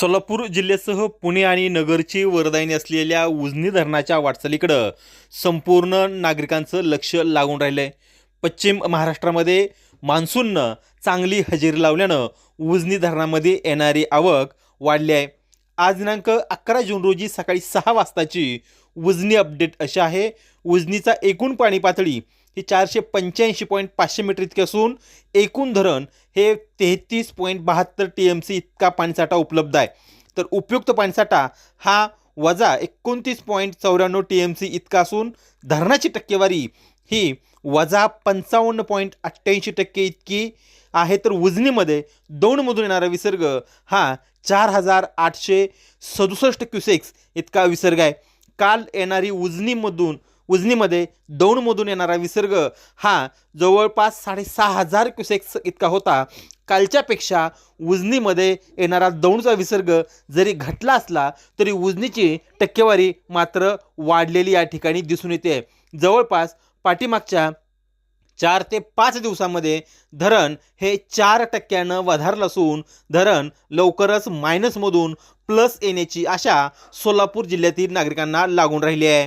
सोलापूर जिल्ह्यासह पुणे आणि नगरची वरदायनी असलेल्या उजनी धरणाच्या वाटचालीकडं संपूर्ण नागरिकांचं लक्ष लागून राहिलं आहे पश्चिम महाराष्ट्रामध्ये मान्सूननं चांगली हजेरी लावल्यानं उजनी धरणामध्ये येणारी आवक वाढली आहे. आज दिनांक अकरा जून रोजी सकाळी सहा वाजताची उजनी अपडेट अशी आहे. उजनीचा एकूण पाणी पातळी ही चारशे पंच्याऐंशी पॉईंट पाचशे मीटर इतकी असून एकूण धरण हे तेहतीस पॉईंट बहात्तर टी एम सी इतका पाणीसाठा उपलब्ध आहे. तर उपयुक्त पाणीसाठा हा वजा एकोणतीस पॉईंट चौऱ्याण्णव टी एम सी इतका असून धरणाची टक्केवारी ही वजा पंचावन्न पॉईंट अठ्ठ्याऐंशी टक्के इतकी आहे. तर उजनीमध्ये दोनमधून येणारा विसर्ग हा चार हजार आठशे सदुसष्ट क्युसेक्स इतका विसर्ग आहे. काल येणारी उजनीमधून उजनीमध्ये दौंडमधून येणारा विसर्ग हा जवळपास साडेसहा हजार क्युसेक्स इतका होता. कालच्यापेक्षा उजनीमध्ये येणारा दौंडचा विसर्ग जरी घटला असला तरी उजनीची टक्केवारी मात्र वाढलेली या ठिकाणी दिसून येते. जवळपास पाठीमागच्या चार ते पाच दिवसामध्ये धरण हे चार टक्क्यानं वधारलं असून धरण लवकरच मायनसमधून प्लस येण्याची आशा सोलापूर जिल्ह्यातील नागरिकांना लागून राहिली आहे.